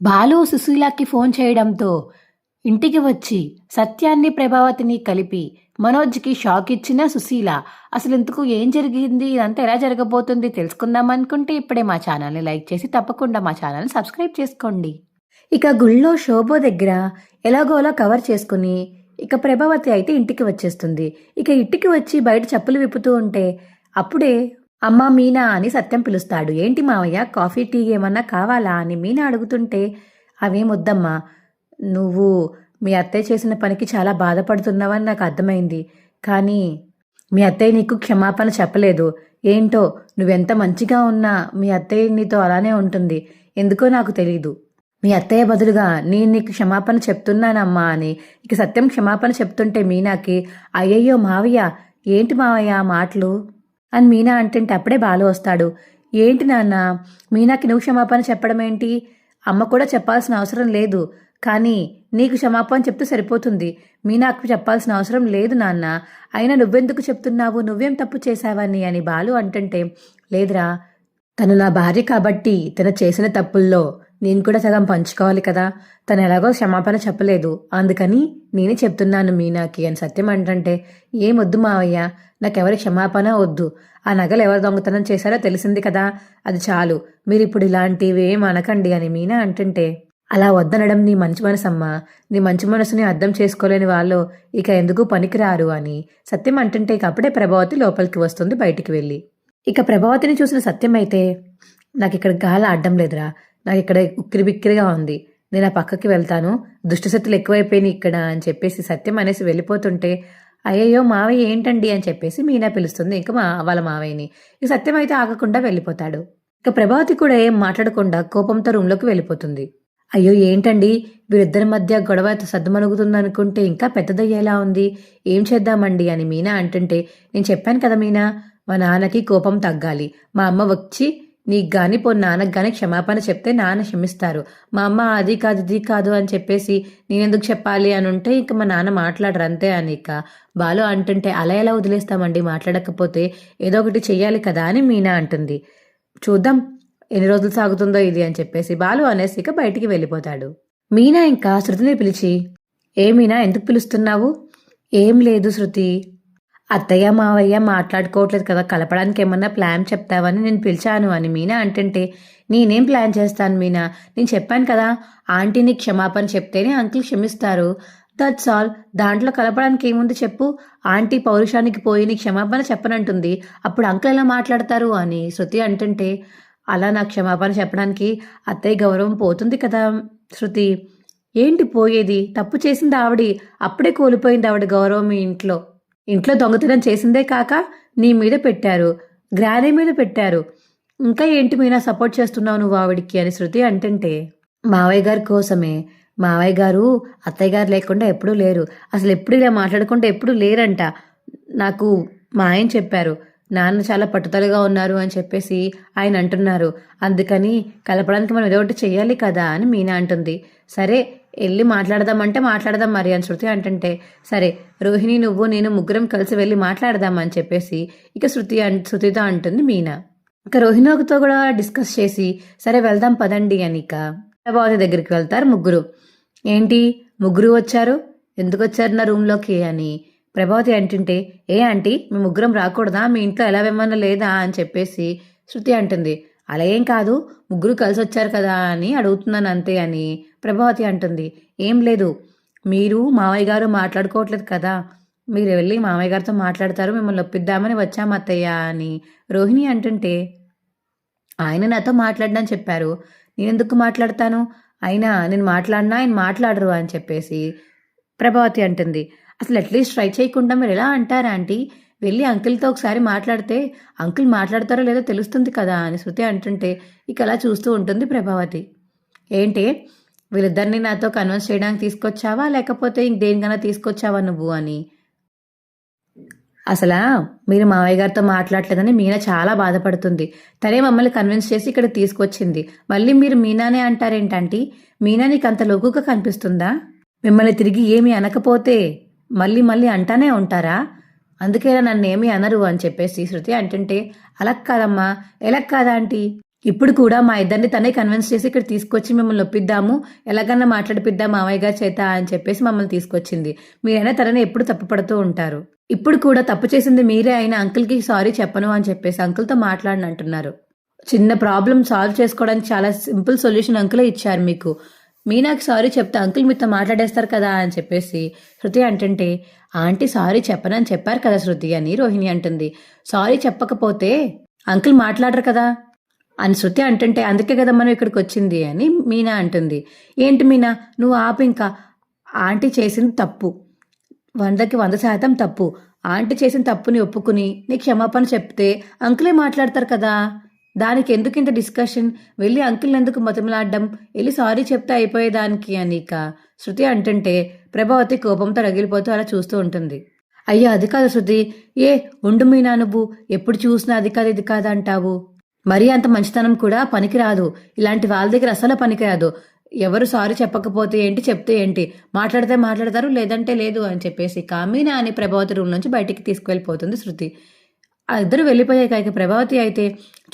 Balu సుశీలకి phone చేయడంతో ఇంటికి వచ్చి సత్యాన్ని ప్రభావతిని కలిపి మనోజ్కి షాక్ ఇచ్చిన సుశీల అసలు ఇంతకు ఏం జరిగింది? ఇదంతా ఎలా జరగబోతుంది? తెలుసుకుందాం అనుకుంటే ఇప్పుడే మా ఛానల్ని లైక్ చేసి తప్పకుండా మా ఛానల్ని సబ్స్క్రైబ్ చేసుకోండి. ఇక గుళ్ళో శోభో దగ్గర ఎలాగోలా కవర్ చేసుకుని ఇక ప్రభావతి అయితే ఇంటికి వచ్చేస్తుంది. ఇక ఇంటికి వచ్చి బయట చెప్పులు విప్పుతూ ఉంటే అప్పుడే అమ్మా మీనా అని సత్యం పిలుస్తాడు. ఏంటి మావయ్య? కాఫీ టీ ఏమన్నా కావాలా అని మీనా అడుగుతుంటే అవేం వద్దమ్మా. నువ్వు మీ అత్తయ్య చేసిన పనికి చాలా బాధపడుతున్నావని నాకు అర్థమైంది. కానీ మీ అత్తయ్య నీకు క్షమాపణ చెప్పలేదు. ఏంటో నువ్వెంత మంచిగా ఉన్నా మీ అత్తయ్య నీతో అలానే ఉంటుంది. ఎందుకో నాకు తెలీదు. మీ అత్తయ్య బదులుగా నేను నీకు క్షమాపణ చెప్తున్నానమ్మా అని. ఇక సత్యం క్షమాపణ చెప్తుంటే మీనాకి అయ్యయ్యో మావయ్య ఏంటి మావయ్య మాటలు? అని మీనా అంటుంటే అప్పుడే బాలు వస్తాడు. ఏంటి నాన్న మీనాకి నువ్వు క్షమాపణ చెప్పడం ఏంటి అమ్మ కూడా చెప్పాల్సిన అవసరం లేదు. కానీ నీకు క్షమాపణ చెప్తే సరిపోతుంది. మీనాకు చెప్పాల్సిన అవసరం లేదు నాన్న. అయినా నువ్వెందుకు చెప్తున్నావు? నువ్వేం తప్పు చేశావని అని బాలు అంటుంటే లేదురా తను నా భార్య కాబట్టి తను చేసిన తప్పుల్లో నేను కూడా సగం పంచుకోవాలి కదా. తను ఎలాగో క్షమాపణ చెప్పలేదు. అందుకని నేనే చెప్తున్నాను మీనాకి అని సత్యం అంటుంటే ఏమొద్దు మావయ్య నాకెవరి క్షమాపణ వద్దు. ఆ నగలు ఎవరు దొంగతనం చేశారో తెలిసింది కదా. అది చాలు. మీరు ఇప్పుడు ఇలాంటివి ఏం అనకండి అని మీనా అంటుంటే అలా వద్దనడం నీ మంచి మనసమ్మా. నీ మంచి మనసుని అర్థం చేసుకోలేని వాళ్ళు ఇక ఎందుకు పనికిరారు అని సత్యం అంటుంటే ఇక అప్పుడే ప్రభావతి లోపలికి వస్తుంది బయటికి వెళ్ళి. ఇక ప్రభావతిని చూసిన సత్యం అయితే నాకు ఇక్కడ గాలి అడ్డం లేదురా. నాకు ఇక్కడ ఉక్కిరి బిక్కిరిగా ఉంది. నేను ఆ పక్కకి వెళ్తాను. దుష్టశక్తులు ఎక్కువైపోయినాయి ఇక్కడ అని చెప్పేసి సత్యం అనేసి వెళ్ళిపోతుంటే అయ్యయ్యో మావయ్య ఏంటండి అని చెప్పేసి మీనా పిలుస్తుంది. ఇంకా మా వాళ్ళ మావయ్యని. ఇక సత్యం అయితే ఆగకుండా వెళ్ళిపోతాడు. ఇక ప్రభావతి కూడా ఏం మాట్లాడకుండా కోపంతో రూమ్లోకి వెళ్ళిపోతుంది. అయ్యో ఏంటండి? వీరిద్దరి మధ్య గొడవ సద్దుమణుగుతుంది అనుకుంటే ఇంకా పెద్దదయ్యేలా ఉంది. ఏం చేద్దామండి అని మీనా అంటుంటే నేను చెప్పాను కదా మీనా మా నాన్నకి కోపం తగ్గాలి. మా అమ్మ వచ్చి నీకు గాని పో నాన్నకు గాని క్షమాపణ చెప్తే నాన్న క్షమిస్తారు. మా అమ్మ అది కాదు ఇది కాదు అని చెప్పేసి నేనెందుకు చెప్పాలి అని ఉంటే ఇంక మా నాన్న మాట్లాడరు అంతే అని ఇక బాలు అంటుంటే అలా ఎలా వదిలేస్తామండి? మాట్లాడకపోతే ఏదో ఒకటి చెయ్యాలి కదా అని మీనా అంటుంది. చూద్దాం ఎన్ని రోజులు సాగుతుందో ఇది అని చెప్పేసి బాలు అనేసి ఇక బయటికి వెళ్ళిపోతాడు. మీనా ఇంకా శృతిని పిలిచి ఏ మీనా ఎందుకు పిలుస్తున్నావు? ఏం లేదు శృతి అత్తయ్య మావయ్య మాట్లాడుకోవట్లేదు కదా కలపడానికి ఏమన్నా ప్లాన్ చెప్తావని నేను పిలిచాను అని మీనా అంటుంటే నేనేం ప్లాన్ చేస్తాను మీనా? నేను చెప్పాను కదా ఆంటీని క్షమాపణ చెప్తేనే అంకుల్ క్షమిస్తారు. దట్స్ ఆల్ దాంట్లో కలపడానికి ఏముంది చెప్పు? ఆంటీ పౌరుషానికి పోయి నీ క్షమాపణ చెప్పనంటుంది. అప్పుడు అంకుల్ ఎలా మాట్లాడతారు అని శృతి అంటుంటే అలా నా క్షమాపణ చెప్పడానికి అత్తయ్య గౌరవం పోతుంది కదా శృతి. ఏంటి పోయేది? తప్పు చేసింది ఆవిడి. అప్పుడే కోల్పోయింది ఆవిడ గౌరవం మీ ఇంట్లో. ఇంట్లో దొంగతనం చేసిందే కాక నీ మీద పెట్టారు గ్రానీ మీద పెట్టారు. ఇంకా ఏంటి మీనా సపోర్ట్ చేస్తున్నావు నువ్వు ఆవిడికి అని శృతి అంటుంటే మావయ్య గారి కోసమే. మావయ్య గారు అత్తయ్య గారు లేకుండా ఎప్పుడూ లేరు. అసలు ఎప్పుడు ఇలా మాట్లాడకుండా ఎప్పుడూ లేరంట. నాకు మా ఆయన చెప్పారు నాన్న చాలా పట్టుదలగా ఉన్నారు అని చెప్పేసి ఆయన అంటున్నారు. అందుకని కలపడానికి మనం ఏదో ఒకటి చెయ్యాలి కదా అని మీనా అంటుంది. సరే వెళ్ళి మాట్లాడదామంటే మాట్లాడదాం మరి అని శృతి అంటుంటే సరే రోహిణి నువ్వు నేను ముగ్గురం కలిసి వెళ్ళి మాట్లాడదాం అని చెప్పేసి ఇక శృతి శృతితో అంటుంది మీనా. ఇక రోహిణితో కూడా డిస్కస్ చేసి సరే వెళ్దాం పదండి అని ఇక ప్రభావతి దగ్గరికి వెళ్తారు ముగ్గురు. ఏంటి ముగ్గురు వచ్చారు? ఎందుకు వచ్చారు నా రూమ్లోకి అని ప్రభావతి అంటుంటే ఏ ఆంటీ మీ ముగ్గురం రాకూడదా? మీ ఇంట్లో ఎలా వెమ్మన్నా లేదా? అని చెప్పేసి శృతి అంటుంది అలా ఏం కాదు ముగ్గురు కలిసి వచ్చారు కదా? అని అడుగుతున్నాను అంతే అని ప్రభావతి అంటుంది ఏం లేదు మీరు మావయ్య గారు మాట్లాడుకోవట్లేదు కదా మీరు వెళ్ళి మామయ్య గారితో మాట్లాడతారు మిమ్మల్ని ఒప్పిద్దామని వచ్చాము అత్తయ్య అని రోహిణి అంటుంటే ఆయన నాతో మాట్లాడడం చెప్పారు నేను ఎందుకు మాట్లాడతాను? అయినా నేను మాట్లాడినా ఆయన మాట్లాడరు అని చెప్పేసి ప్రభావతి అంటుంది అసలు అట్లీస్ట్ ట్రై చేయకుండా మీరు ఎలా అంటారా ఆంటీ? వెళ్ళి అంకుల్తో ఒకసారి మాట్లాడితే అంకుల్ మాట్లాడతారో లేదో తెలుస్తుంది కదా అని శృతి అంటుంటే ఇక అలా చూస్తూ ఉంటుంది ప్రభావతి. ఏంటి? వీళ్ళిద్దరిని నాతో కన్విన్స్ చేయడానికి తీసుకొచ్చావా? లేకపోతే ఇంక దేనికైనా తీసుకొచ్చావా నువ్వు? అని. అసలా? మీరు మావయ్య గారితో మాట్లాడలేదని మీనా చాలా బాధపడుతుంది. తనే మమ్మల్ని కన్విన్స్ చేసి ఇక్కడ తీసుకొచ్చింది. మళ్ళీ మీరు మీనానే అంటారేంటంటే మీనా నీకు అంత లోకుగా కనిపిస్తుందా? మిమ్మల్ని తిరిగి ఏమీ అనకపోతే మళ్ళీ మళ్ళీ అంటానే ఉంటారా? అందుకే నన్ను ఏమీ అనరు అని చెప్పేసి శృతి అంటుంటే అలా కాదమ్మా ఎలా కాదా ఆంటీ? ఇప్పుడు కూడా మా ఇద్దరిని తనే కన్విన్స్ చేసి ఇక్కడ తీసుకొచ్చి మిమ్మల్ని ఒప్పిద్దాము. ఎలాగన్నా మాట్లాడిపిద్దాం మావయ్య గారి చేత అని చెప్పేసి మమ్మల్ని తీసుకొచ్చింది. మీరైనా తనని ఎప్పుడు తప్పుపడుతూ ఉంటారు. ఇప్పుడు కూడా తప్పు చేసింది మీరే అయినా అంకుల్కి సారీ చెప్పను అని చెప్పేసి అంకుల్తో మాట్లాడని అంటున్నారు చిన్న ప్రాబ్లం సాల్వ్ చేసుకోవడానికి చాలా సింపుల్ సొల్యూషన్ అంకులే ఇచ్చారు మీకు. మీనాకి సారీ చెప్తే అంకుల్ మీతో మాట్లాడేస్తారు కదా అని చెప్పేసి శృతి అంటుంటే ఆంటీ సారీ చెప్పనని చెప్పారు కదా శృతి అని రోహిణి అంటుంది. సారీ చెప్పకపోతే అంకుల్ మాట్లాడరు కదా అని శృతి అంటుంటే అందుకే కదా మనం ఇక్కడికి వచ్చింది అని మీనా అంటుంది. ఏంటి మీనా? నువ్వు ఆపు ఇంకా. ఆంటీ చేసింది తప్పు. వందకి వంద శాతం తప్పు. ఆంటీ చేసిన తప్పుని ఒప్పుకుని నీ క్షమాపణ చెప్తే అంకులే మాట్లాడతారు కదా దానికి ఎందుకు ఇంత డిస్కషన్ వెళ్ళి అంకుల్ని ఎందుకు మతమలాడడం వెళ్ళి సారీ చెప్తే అయిపోయేదానికి అనిక శృతి అంటుంటే ప్రభావతి కోపంతో రగిలిపోతూ అలా చూస్తూ ఉంటుంది. అయ్యా అది కాదు శృతి. ఏ ఉండు మీనా నువ్వు. ఎప్పుడు చూసినా అది కాదు ఇది కాదు అంటావు. మరీ అంత మంచితనం కూడా పనికిరాదు. ఇలాంటి వాళ్ళ దగ్గర అసలు పనికిరాదు. ఎవరు సారీ చెప్పకపోతే ఏంటి చెప్తే ఏంటి? మాట్లాడితే మాట్లాడతారు లేదంటే లేదు అని చెప్పేసి కామీనా అని ప్రభావతి రూమ్ నుంచి బయటికి తీసుకువెళ్ళిపోతుంది శృతి. ఆ ఇద్దరు వెళ్ళిపోయాక ఇక ప్రభావతి అయితే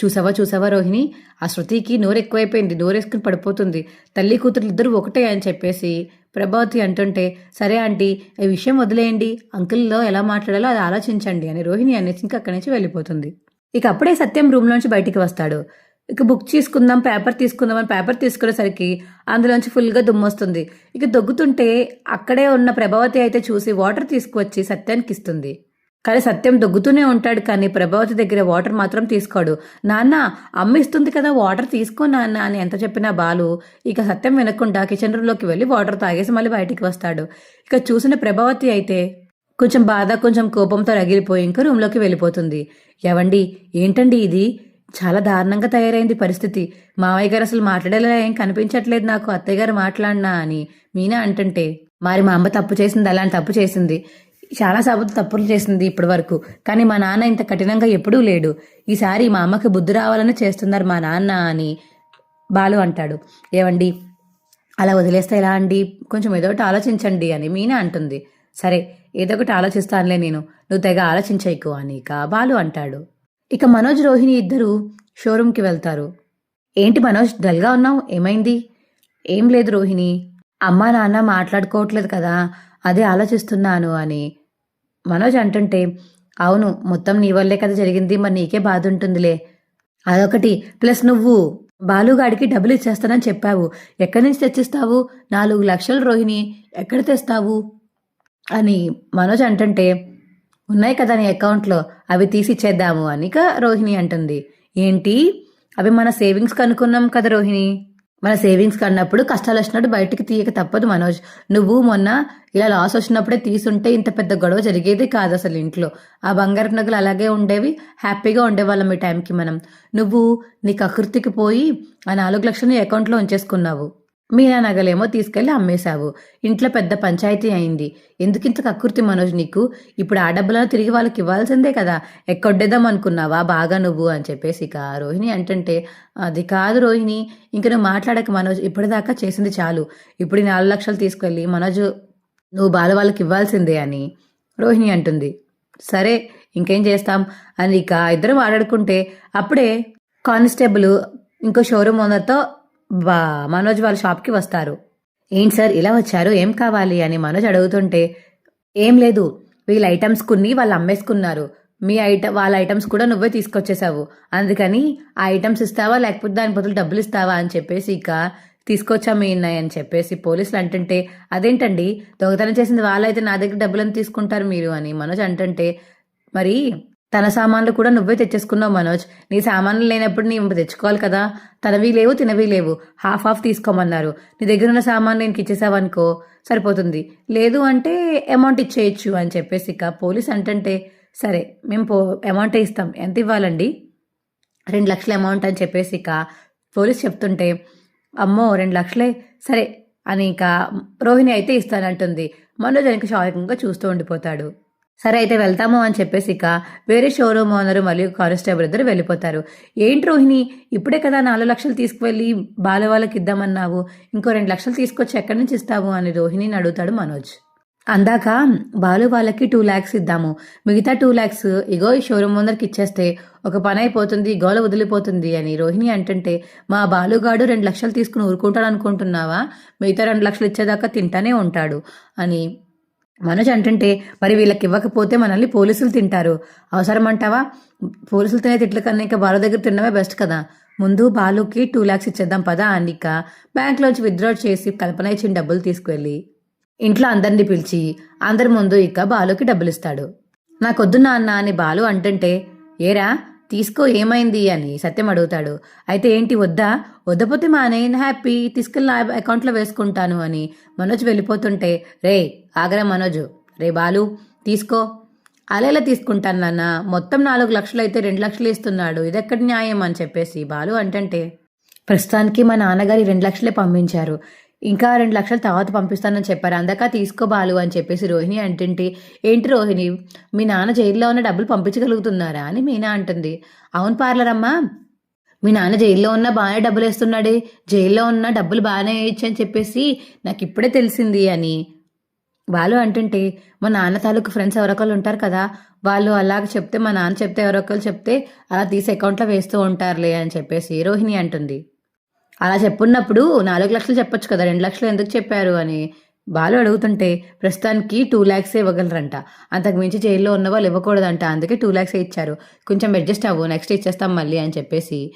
చూసావా చూసావా రోహిణి? ఆ శృతికి నోరు ఎక్కువైపోయింది నోరేసుకుని పడిపోతుంది. తల్లి కూతురు ఇద్దరు ఒకటే అని చెప్పేసి ప్రభావతి అంటుంటే సరే ఆంటీ ఈ విషయం వదిలేయండి. అంకుల్లో ఎలా మాట్లాడాలో అది ఆలోచించండి అని రోహిణి అనేసి ఇంకా అక్కడి నుంచి వెళ్ళిపోతుంది. ఇక అప్పుడే సత్యం రూమ్లోంచి బయటికి వస్తాడు. ఇక బుక్ తీసుకుందాం పేపర్ తీసుకుందాం అని పేపర్ తీసుకునేసరికి అందులోంచి ఫుల్గా దుమ్మొస్తుంది. ఇక దొగ్గుతుంటే అక్కడే ఉన్న ప్రభావతి అయితే చూసి వాటర్ తీసుకువచ్చి సత్యానికి ఇస్తుంది. కానీ సత్యం దొగ్గుతూనే ఉంటాడు కానీ ప్రభావతి దగ్గర వాటర్ మాత్రం తీసుకోడు. నాన్న అమ్మ ఇస్తుంది కదా వాటర్ తీసుకో నాన్న అని ఎంత చెప్పినా బాలు. ఇక సత్యం వినకుండా కిచెన్ రూమ్లోకి వెళ్ళి వాటర్ తాగేసి మళ్ళీ బయటికి వస్తాడు. ఇక చూసిన ప్రభావతి అయితే కొంచెం బాధ కొంచెం కోపంతో రగిలిపోయి ఇంకా రూమ్లోకి వెళ్ళిపోతుంది. ఎవండి ఏంటండి ఇది? చాలా దారుణంగా తయారైంది పరిస్థితి. మావయ్య గారు అసలు మాట్లాడేలా ఏం కనిపించట్లేదు నాకు అత్తయ్య గారు మాట్లాడినా అని మీనా అంటుంటే మరి మా అమ్మ తప్పు చేసింది అలాంటి తప్పు చేసింది. చాలా సార్లు తప్పులు చేసింది ఇప్పటి వరకు. కానీ మా నాన్న ఇంత కఠినంగా ఎప్పుడూ లేడు. ఈసారి మా అమ్మకి బుద్ధి రావాలని చేస్తున్నారు మా నాన్న అని బాలు అంటాడు. ఏవండి? అలా వదిలేస్తే ఎలా అండి? కొంచెం ఏదో ఒకటి ఆలోచించండి అని మీనా అంటుంది. సరే ఏదో ఒకటి ఆలోచిస్తానులే నేను. నువ్వు తెగ ఆలోచించకు అని ఇక బాలు అంటాడు. ఇక మనోజ్ రోహిణి ఇద్దరు షోరూమ్కి వెళ్తారు. ఏంటి మనోజ్ డల్గా ఉన్నావు? ఏమైంది? ఏం లేదు రోహిణి. అమ్మా నాన్న మాట్లాడుకోవట్లేదు కదా. అదే ఆలోచిస్తున్నాను అని మనోజ్ అంటుంటే అవును మొత్తం నీ వల్లే కదా జరిగింది మరి నీకే బాధ ఉంటుందిలే. అదొకటి. ప్లస్ నువ్వు బాలుగాడికి డబ్బులు ఇచ్చేస్తానని చెప్పావు. ఎక్కడి నుంచి తెచ్చిస్తావు? నాలుగు లక్షలు రోహిణి ఎక్కడ తెస్తావు? అని మనోజ్ అంటుంటే ఉన్నాయి కదా నీ అకౌంట్లో అవి తీసి ఇచ్చేద్దాము అనిక రోహిణి అంటుంది. ఏంటి? అవి మన సేవింగ్స్ కనుక్కున్నాం కదా రోహిణి. మన సేవింగ్స్ కన్నప్పుడు కష్టాలు వచ్చినప్పుడు బయటికి తీయక తప్పదు మనోజ్. నువ్వు మొన్న ఇలా లాస్ వచ్చినప్పుడే తీసుంటే ఇంత పెద్ద గొడవ జరిగేది కాదు అసలు ఇంట్లో. ఆ బంగారు నగలు అలాగే ఉండేవి. హ్యాపీగా ఉండేవాళ్ళం ఈ టైంకి మనం. నువ్వు నీ కకృతికి పోయి ఆ నాలుగు లక్షలు నీ అకౌంట్లో ఉంచేసుకున్నావు. మీనా నగలేమో తీసుకెళ్ళి అమ్మేశావు. ఇంట్లో పెద్ద పంచాయతీ అయింది. ఎందుకింత కక్కుర్తి మనోజ్ నీకు? ఇప్పుడు ఆ డబ్బులను తిరిగి వాళ్ళకి ఇవ్వాల్సిందే కదా. ఎక్కొడ్డేద్దాం అనుకున్నావా? బాగా నువ్వు అని చెప్పేసి ఇక రోహిణి అంటుంటే అది కాదు రోహిణి ఇంక నువ్వు మాట్లాడక మనోజ్ ఇప్పటిదాకా చేసింది చాలు. ఇప్పుడు నాలుగు లక్షలు తీసుకెళ్ళి మనోజ్ నువ్వు బాల వాళ్ళకి ఇవ్వాల్సిందే అని రోహిణి అంటుంది. సరే ఇంకేం చేస్తాం? అని ఇక ఇద్దరు మాట్లాడుకుంటే అప్పుడే కానిస్టేబుల్ ఇంకో షోరూమ్ ఓనర్తో మనోజ్ వాళ్ళ షాప్కి వస్తారు. ఏంటి సార్ ఇలా వచ్చారు? ఏం కావాలి? అని మనోజ్ అడుగుతుంటే ఏం లేదు వీళ్ళ ఐటమ్స్ కొన్ని వాళ్ళు అమ్మేసుకున్నారు. మీ ఐట వాళ్ళ ఐటమ్స్ కూడా నువ్వే తీసుకొచ్చేసావు. అందుకని ఆ ఐటమ్స్ ఇస్తావా? లేకపోతే దాని బదులు డబ్బులు ఇస్తావా? అని చెప్పేసి ఇక తీసుకొచ్చా మీ ఉన్నాయి అని చెప్పేసి పోలీసులు అంటుంటే అదేంటండి? దొంగతనం చేసింది వాళ్ళైతే నా దగ్గర డబ్బులను తీసుకుంటారు మీరు అని మనోజ్ అంటుంటే మరి తన సామాన్లు కూడా నువ్వే తెచ్చేసుకున్నావు మనోజ్. నీ సామాన్లు లేనప్పుడు నీ తెచ్చుకోవాలి కదా. తనవి లేవు తినవి లేవు. హాఫ్ హాఫ్ తీసుకోమన్నారు. నీ దగ్గర ఉన్న సామాన్లు నేను ఇచ్చేసావనుకో సరిపోతుంది. లేదు అంటే అమౌంట్ ఇచ్చేయచ్చు అని చెప్పేసి ఇక పోలీస్ అంటే సరే మేము పో అమౌంటే ఇస్తాం. ఎంత ఇవ్వాలండి? రెండు లక్షల అమౌంట్ అని చెప్పేసి ఇక పోలీస్ చెప్తుంటే అమ్మో రెండు లక్షలే సరే అని ఇక రోహిణి అయితే ఇస్తానంటుంది. మనోజ్ వెనక షాకింగ్గా చూస్తూ ఉండిపోతాడు. సరే అయితే వెళ్తాము అని చెప్పేసి ఇక వేరే షోరూమ్ ఓనరు మరియు కానిస్టేబుల్ ఇద్దరు వెళ్ళిపోతారు. ఏంటి రోహిణి? ఇప్పుడే కదా నాలుగు లక్షలు తీసుకువెళ్ళి బాల వాళ్ళకి ఇద్దామన్నావు. ఇంకో రెండు లక్షలు తీసుకొచ్చి ఎక్కడి నుంచి ఇస్తావు అని రోహిణిని అడుగుతాడు మనోజ్. అందాక బాలు వాళ్ళకి టూ ల్యాక్స్ ఇద్దాము. మిగతా టూ ల్యాక్స్ ఇగో ఈ షోరూమ్ ముందరికి ఇచ్చేస్తే ఒక పని అయిపోతుంది గోల వదిలిపోతుంది అని రోహిణి అంటుంటే మా బాలుగాడు రెండు లక్షలు తీసుకుని ఊరుకుంటాడు అనుకుంటున్నావా? మిగతా రెండు లక్షలు ఇచ్చేదాకా తింటానే ఉంటాడు అని మనోజ్ అంటుంటే మరి వీళ్ళకి ఇవ్వకపోతే మనల్ని పోలీసులు తింటారు. అవసరం అంటావా పోలీసులు తినే తిట్ల కన్నా ఇంకా బాలు దగ్గర తినడమే బెస్ట్ కదా. ముందు బాలుకి టూ ల్యాక్స్ ఇచ్చేద్దాం పదా అనిక బ్యాంక్లోంచి విత్డ్రా చేసి కల్పన ఇచ్చిన డబ్బులు తీసుకువెళ్ళి ఇంట్లో అందరినీ పిలిచి అందరి ముందు ఇక బాలుకి డబ్బులు ఇస్తాడు నాకొద్దు నాన్న అని బాలు అంటుంటే ఏరా తీసుకో ఏమైంది అని సత్యం అడుగుతాడు. అయితే ఏంటి వద్దా? వద్దపోతే మా నేను హ్యాపీ? తీసుకెళ్ళి నా అకౌంట్లో వేసుకుంటాను అని మనోజ్ వెళ్ళిపోతుంటే రే ఆగరా మనోజ్. రే బాలు తీసుకో. అలేలా తీసుకుంటాను నాన్న? మొత్తం నాలుగు లక్షలు అయితే రెండు లక్షలు ఇస్తున్నాడు. ఇదెక్కడ న్యాయం అని చెప్పేసి బాలు అంటంటే ప్రస్తుతానికి మా నాన్నగారి రెండు లక్షలే పంపించారు. ఇంకా రెండు లక్షలు తర్వాత పంపిస్తానని చెప్పారు. అందాక తీసుకో బాలు అని చెప్పేసి రోహిణి అంటుంటే ఏంటి రోహిణి మీ నాన్న జైల్లో ఉన్న డబ్బులు పంపించగలుగుతున్నారా? అని మీనా అంటుంది. అవును పార్లర్ అమ్మా మీ నాన్న జైల్లో ఉన్న బాగానే డబ్బులు వేస్తున్నాడే జైల్లో ఉన్న డబ్బులు బాగానే వేయచ్చు అని చెప్పేసి నాకు ఇప్పుడే తెలిసింది అని వాళ్ళు అంటుంటే మా నాన్న తాలూకు ఫ్రెండ్స్ ఎవరొకళ్ళు ఉంటారు కదా వాళ్ళు అలాగ చెప్తే మా నాన్న చెప్తే ఎవరొకళ్ళు చెప్తే అలా తీసి అకౌంట్లో వేస్తూ ఉంటారులే అని చెప్పేసి రోహిణి అంటుంది. అలా చెప్పున్నప్పుడు నాలుగు లక్షలు చెప్పొచ్చు కదా రెండు లక్షలు ఎందుకు చెప్పారు అని బాలు అడుగుతుంటే ప్రస్తుతానికి టూ ల్యాక్స్ ఇవ్వగలరంట. అంతకు మించి జైల్లో ఉన్న వాళ్ళు ఇవ్వకూడదంట. అందుకే టూ ల్యాక్స్ ఇచ్చారు. కొంచెం అడ్జస్ట్ అవ్వు నెక్స్ట్ ఇచ్చేస్తాం మళ్ళీ అని చెప్పేసి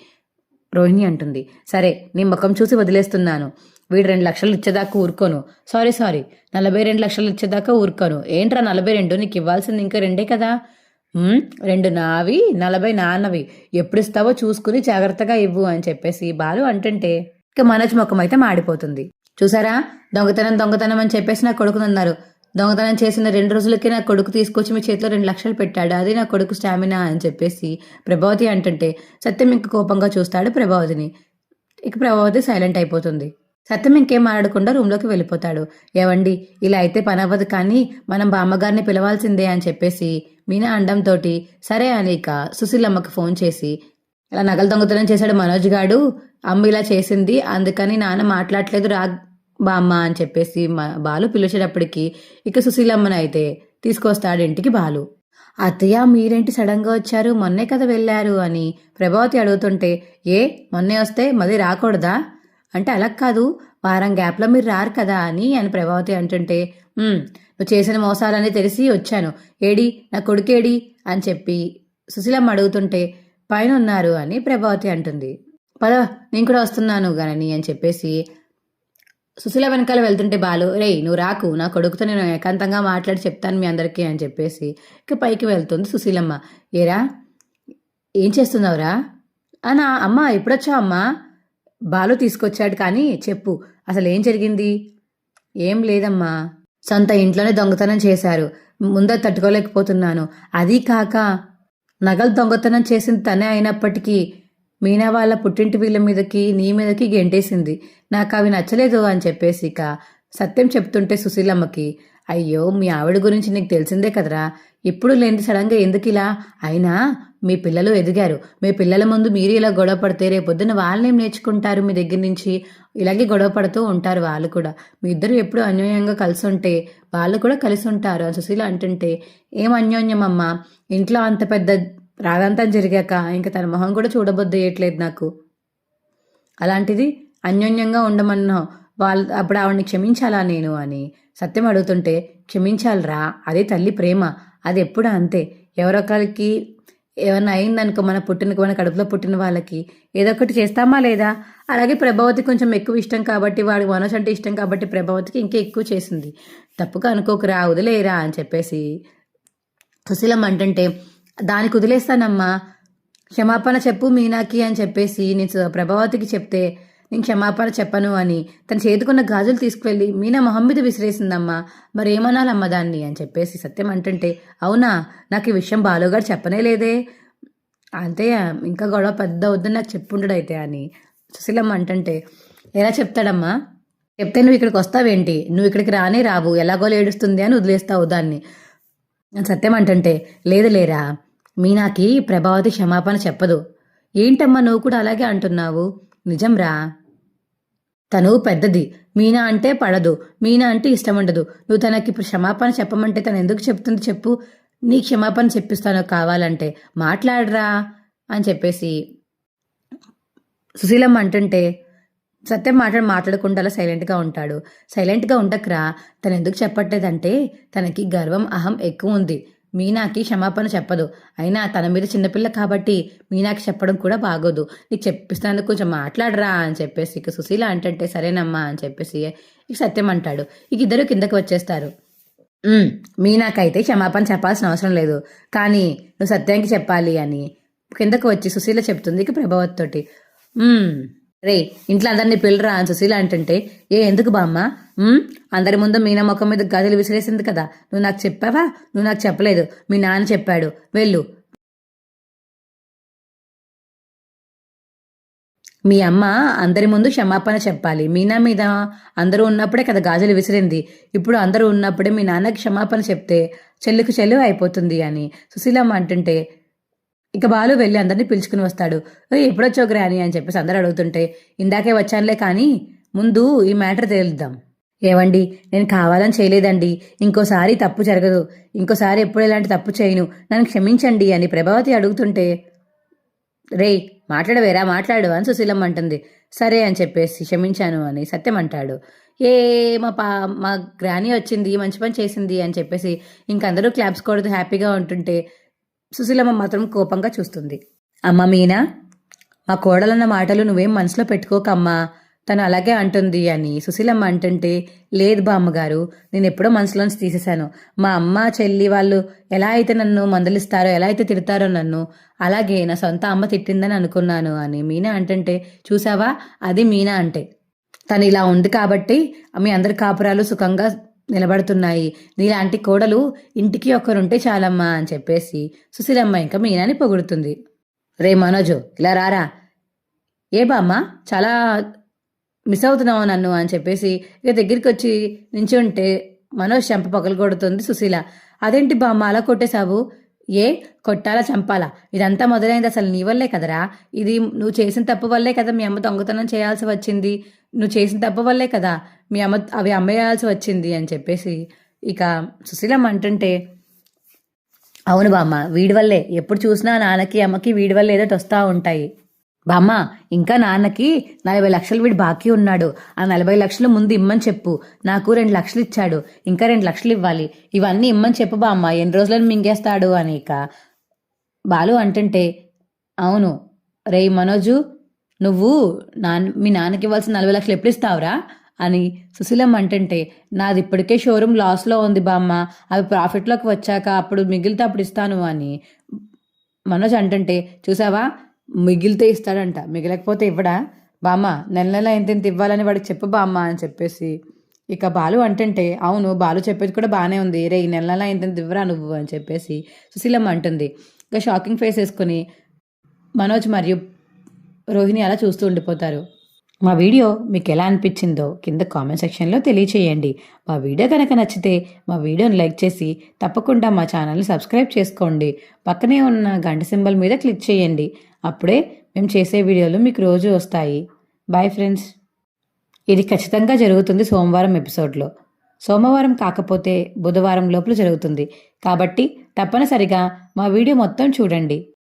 రోహిణి అంటుంది. సరే నీ ముఖం చూసి వదిలేస్తున్నాను. వీడు రెండు లక్షలు ఇచ్చేదాకా ఊరుకోను. సారీ సారీ నలభై రెండు లక్షలు ఇచ్చేదాకా ఊరుకోను. ఏంట్రా నలభై రెండు? నీకు ఇవ్వాల్సింది ఇంకా రెండే కదా? రెండు నావి నలభై నాన్నవి. ఎప్పుడు ఇస్తావో చూసుకుని జాగ్రత్తగా ఇవ్వు అని చెప్పేసి బాలు అంటుంటే ఇక మనోజ్ ముఖం అయితే మాడిపోతుంది. చూసారా? దొంగతనం దొంగతనం అని చెప్పేసి నా కొడుకునన్నారు దొంగతనం చేసిన రెండు రోజులకి నా కొడుకు తీసుకొచ్చి మీ చేతిలో రెండు లక్షలు పెట్టాడు. అది నా కొడుకు స్టామినా అని చెప్పేసి ప్రభావతి అంటుంటే సత్యం ఇంక కోపంగా చూస్తాడు ప్రభావతిని. ఇక ప్రభావతి సైలెంట్ అయిపోతుంది. సత్యం ఇంకేం మాట్లాడకుండా రూమ్లోకి వెళ్ళిపోతాడు. ఏవండి ఇలా అయితే పని అవ్వదు కానీ మనం బామ్మగారిని పిలవాల్సిందే అని చెప్పేసి మీనా అండంతో సరే అని ఇక సుశీలమ్మకి ఫోన్ చేసి ఇలా నగలు దొంగతనం చేశాడు మనోజ్ గాడు అమ్మ ఇలా చేసింది అందుకని నాన్న మాట్లాడలేదు రా బామ్మ అని చెప్పేసి మా- బాలు పిలిచేటప్పటికి ఇక సుశీలమ్మని అయితే తీసుకొస్తాడు ఇంటికి బాలు. అత్తయ్య మీరేంటి సడన్గా వచ్చారు? మొన్నే కదా వెళ్ళారు అని ప్రభావతి అడుగుతుంటే ఏ మొన్నే వస్తే మళ్ళీ రాకూడదా? అంటే అలా కాదు. వారం గ్యాప్లో మీరు రారు కదా అని అని ప్రభావతి అంటుంటే నువ్వు చేసిన మోసాలని తెలిసి వచ్చాను. ఏడి? నా కొడుకేడి? అని చెప్పి సుశీలమ్మ అడుగుతుంటే పైన ఉన్నారు అని ప్రభావతి అంటుంది. పద నేను కూడా వస్తున్నాను గనని అని చెప్పేసి సుశీల వెనకాల వెళ్తుంటే బాలు రేయ్ నువ్వు రాకు. నా కొడుకుతో నేను ఏకాంతంగా మాట్లాడి చెప్తాను మీ అందరికీ అని చెప్పేసి ఇక పైకి వెళ్తుంది సుశీలమ్మ. ఏరా? ఏం చేస్తున్నావురా? అనా అమ్మ ఎప్పుడొచ్చావు అమ్మా బాలు తీసుకొచ్చాడు కానీ చెప్పు అసలు ఏం జరిగింది? ఏం లేదమ్మా. సొంత ఇంట్లోనే దొంగతనం చేశారు. ముందే తట్టుకోలేకపోతున్నాను. అది కాక నగలు దొంగతనం చేసింది తనే అయినప్పటికీ మీనా వాళ్ళ పుట్టింటి వీళ్ళ మీదకి నీ మీదకి గెంటేసింది. నాకు అవి నచ్చలేదు అని చెప్పేసి ఇక సత్యం చెప్తుంటే సుశీలమ్మకి అయ్యో మీ ఆవిడ గురించి నీకు తెలిసిందే కదరా. ఇప్పుడు లేని సడన్గా ఎందుకు ఇలా? అయినా మీ పిల్లలు ఎదిగారు. మీ పిల్లల ముందు మీరు ఇలా గొడవ పడితే రేపొద్దున వాళ్ళనేం నేర్చుకుంటారు మీ దగ్గర నుంచి? ఇలాగే గొడవ పడుతూ ఉంటారు వాళ్ళు కూడా. మీ ఇద్దరు ఎప్పుడు అన్యోన్యంగా కలిసి ఉంటే వాళ్ళు కూడా కలిసి ఉంటారు. అని సుశీల అంటుంటే ఏం అన్యోన్యం అమ్మా? ఇంట్లో అంత పెద్ద రాదంతం జరిగాక ఇంకా తన మొహం కూడా చూడబొద్దేయట్లేదు నాకు. అలాంటిది అన్యోన్యంగా ఉండమన్నావు. వాళ్ళు అప్పుడు ఆవిడని క్షమించాలా నేను అని సత్యం అడుగుతుంటే క్షమించాలిరా అదే తల్లి ప్రేమ అది ఎప్పుడు అంతే. ఎవరొకరికి ఏమన్నా అయిందనుకో మన పుట్టిన మన కడుపులో పుట్టిన వాళ్ళకి ఏదో ఒకటి చేస్తామా లేదా? అలాగే ప్రభావతి కొంచెం ఎక్కువ ఇష్టం కాబట్టి వాడి మనోజ్ అంటే ఇష్టం కాబట్టి ప్రభావతికి ఇంకా ఎక్కువ చేసింది. తప్పుగా అనుకోకురా వదిలేరా అని చెప్పేసి సుశీలం అంటుంటే దానికి వదిలేస్తానమ్మా. క్షమాపణ చెప్పు మీనాకి అని చెప్పేసి నేను ప్రభావతికి చెప్తే నేను క్షమాపణ చెప్పను అని. తన చేతుకున్న గాజులు తీసుకువెళ్ళి మీనా మొహం మీద విసిరేసిందమ్మా మరి ఏమనాలమ్మా దాన్ని? అని చెప్పేసి సత్యం అంటుంటే అవునా నాకు ఈ విషయం బాలుగారు చెప్పనే లేదే. అంతే ఇంకా గొడవ పెద్ద వద్దని నాకు చెప్పుండడు అయితే అని. సుశీలమ్మ అంటుంటే ఎలా చెప్తాడమ్మా? చెప్తే నువ్వు ఇక్కడికి వస్తావేంటి? నువ్వు ఇక్కడికి రానే రావు. ఎలాగో లేడుస్తుంది అని వదిలేస్తావు దాన్ని. సత్యం అంటుంటే లేదు లేరా మీనాకి ప్రభావతి క్షమాపణ చెప్పదు. ఏంటమ్మా నువ్వు కూడా అలాగే అంటున్నావు? నిజం రా తను పెద్దది. మీనా అంటే పడదు. మీనా అంటే ఇష్టం ఉండదు నువ్వు తనకి క్షమాపణ చెప్పమంటే తను ఎందుకు చెప్తుంది చెప్పు. నీ క్షమాపణ చెప్పిస్తాను కావాలంటే మాట్లాడరా అని చెప్పేసి సుశీలమ్మ అంటుంటే సత్యం మాట్లాడి మాట్లాడకుండా అలా సైలెంట్గా ఉంటాడు. సైలెంట్గా ఉండకరా. తను ఎందుకు చెప్పట్లేదంటే తనకి గర్వం అహం ఎక్కువ ఉంది మీనాకి క్షమాపణ చెప్పదు. అయినా తన మీద చిన్నపిల్ల కాబట్టి మీనాకి చెప్పడం కూడా బాగోదు. నీకు చెప్పిస్తాను కొంచెం మాట్లాడరా అని చెప్పేసి ఇక సుశీల అంటే సరేనమ్మా అని చెప్పేసి ఇక సత్యం అంటాడు. ఇక ఇద్దరు కిందకి వచ్చేస్తారు. మీనాకైతే క్షమాపణ చెప్పాల్సిన అవసరం లేదు. కానీ నువ్వు సత్యానికి చెప్పాలి అని కిందకు వచ్చి సుశీల చెప్తుంది ఇక ప్రభావత్ తోటి రే ఇంట్లో అందరినీ పిల్లరా అని సుశీల అంటుంటే ఏ ఎందుకు బామ్మ? అందరి ముందు మీనా ముఖం మీద గదులు విసిరేసింది కదా. నువ్వు నాకు చెప్పావా? నువ్వు నాకు చెప్పలేదు. మీ నాన్న చెప్పాడు. వెళ్ళు. మీ అమ్మ అందరి ముందు క్షమాపణ చెప్పాలి. మీనా మీద అందరూ ఉన్నప్పుడే కదా గాజులు విసిరింది. ఇప్పుడు అందరూ ఉన్నప్పుడే మీ నాన్నకి క్షమాపణ చెప్తే చెల్లికి చెల్లు అయిపోతుంది అని. సుశీలమ్మ అంటుంటే ఇక బాలు వెళ్ళి అందరినీ పిలుచుకుని వస్తాడు. "ఓయ్, ఎప్పుడొచ్చావు గ్రాని అని చెప్పేసి అందరూ అడుగుతుంటే ఇందాకే వచ్చానులే కానీ ముందు ఈ మ్యాటర్ తేలుద్దాం. ఏవండి? నేను కావాలని చేయలేదండి. ఇంకోసారి తప్పు జరగదు. ఇంకోసారి ఎప్పుడు ఇలాంటి తప్పు చేయను. నన్ను క్షమించండి అని ప్రభావతి అడుగుతుంటే రే మాట్లాడవేరా? మాట్లాడు అని సుశీలమ్మ అంటుంది. సరే అని చెప్పేసి క్షమించాను అని సత్యం అంటాడు. ఏ మా పా మా గ్రాని వచ్చింది మంచి పని చేసింది అని చెప్పేసి ఇంకందరూ క్లాప్స్ కొడుతూ హ్యాపీగా ఉంటుంటే సుశీలమ్మ మాత్రం కోపంగా చూస్తుంది. అమ్మ మీనా మా కోడలన్న మాటలు నువ్వేం మనసులో పెట్టుకోకమ్మా తను అలాగే అంటుంది అని సుశీలమ్మ అంటుంటే లేదు బామ్మగారు నేను ఎప్పుడో మనసులోంచి తీసేశాను. మా అమ్మ చెల్లి వాళ్ళు ఎలా అయితే నన్ను మందలిస్తారో ఎలా అయితే తిడతారో నన్ను అలాగే నా సొంత అమ్మ తిట్టిందని అనుకున్నాను అని మీనా అంటుంటే చూసావా? అది మీనా అంటే. తను ఇలా ఉంది కాబట్టి మీ అందరి కాపురాలు సుఖంగా నిలబడుతున్నాయి. నీలాంటి కోడలు ఇంటికి ఒక్కరుంటే చాలమ్మా అని చెప్పేసి సుశీలమ్మ ఇంకా మీనాని పొగుడుతుంది. రే మనోజు ఇలా రారా? ఏ బామ్మ చాలా మిస్ అవుతున్నావు నన్ను అని చెప్పేసి ఇక దగ్గరికి వచ్చి నించుంటే మనోజ్ చెంప పగలు కొడుతుంది సుశీల. అదేంటి బామ్మ అలా కొట్టేశావు? ఏ? కొట్టాలా చంపాలా? ఇదంతా మొదలైంది అసలు నీ వల్లే కదరా? ఇది నువ్వు చేసిన తప్పు వల్లే కదా మీ అమ్మ దొంగతనం చేయాల్సి వచ్చింది. నువ్వు చేసిన దెబ్బ వల్లే కదా మీ అమ్మ అవి అమ్మేయాల్సి వచ్చింది అని చెప్పేసి ఇక సుశీలమ్మ అంటుంటే అవును బామ్మ వీడి వల్లే. ఎప్పుడు చూసినా నాన్నకి అమ్మకి వీడి వల్ల ఏదో వస్తూ ఉంటాయి. బామ్మ ఇంకా నాన్నకి నలభై లక్షలు వీడు బాకీ ఉన్నాడు. ఆ నలభై లక్షలు ముందు ఇమ్మని చెప్పు. నాకు రెండు లక్షలు ఇచ్చాడు. ఇంకా రెండు లక్షలు ఇవ్వాలి. ఇవన్నీ ఇమ్మని చెప్పు బామ్మ. ఎన్ని రోజులను మింగేస్తాడు? అని ఇక బాలు అంటుంటే అవును. రే మనోజు నువ్వు నాన్న మీ నాన్నకి ఇవ్వాల్సిన నలభై లక్షలు ఎప్పుడు ఇస్తావురా? అని సుశీలమ్మ అంటుంటే నాది ఇప్పటికే షోరూమ్ లాస్లో ఉంది బామ్మ అవి ప్రాఫిట్లోకి వచ్చాక అప్పుడు మిగిలితే అప్పుడు ఇస్తాను అని మనోజ్ అంటుంటే చూసావా? మిగిలితే ఇస్తాడంట మిగిలకపోతే ఇవ్వడా? బామ్మ నెల నెల ఎంత ఎంత ఇవ్వాలని వాడికి చెప్పు బామ్మ అని చెప్పేసి ఇక బాలు అంటుంటే అవును బాలు చెప్పేది కూడా బాగానే ఉంది రే ఈ నెల నెల ఎంత ఎంత ఇవ్వరా నువ్వు అని చెప్పేసి సుశీలమ్మ అంటుంది. ఇక షాకింగ్ ఫేస్ వేసుకొని మనోజ్ మరియు రోహిణి అలా చూస్తూ ఉండిపోతారు. మా వీడియో మీకు ఎలా అనిపించిందో కింద కామెంట్ సెక్షన్లో తెలియచేయండి. మా వీడియో కనుక నచ్చితే మా వీడియోని లైక్ చేసి తప్పకుండా మా ఛానల్ని సబ్స్క్రైబ్ చేసుకోండి. పక్కనే ఉన్న గంట సింబల్ మీద క్లిక్ చేయండి. అప్పుడే మేము చేసే వీడియోలు మీకు రోజు వస్తాయి. బాయ్ ఫ్రెండ్స్ ఇది ఖచ్చితంగా జరుగుతుంది సోమవారం ఎపిసోడ్లో. సోమవారం కాకపోతే బుధవారం లోపల జరుగుతుంది. కాబట్టి తప్పనిసరిగా మా వీడియో మొత్తం చూడండి.